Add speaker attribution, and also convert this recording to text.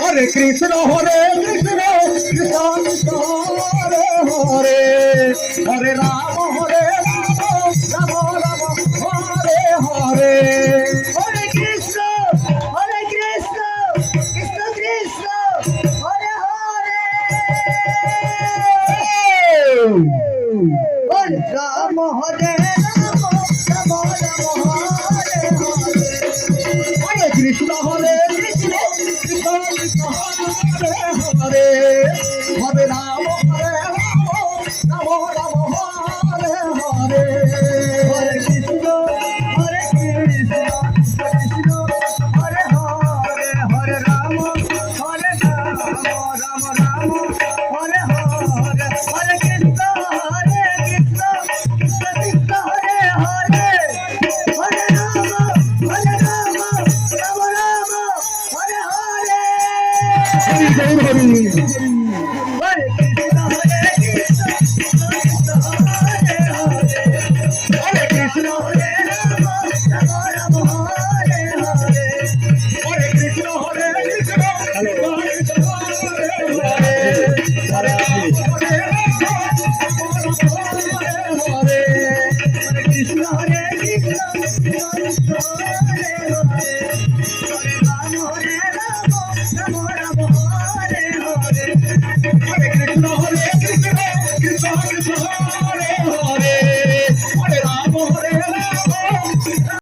Speaker 1: Hare Krishna Hare Krishna. Ram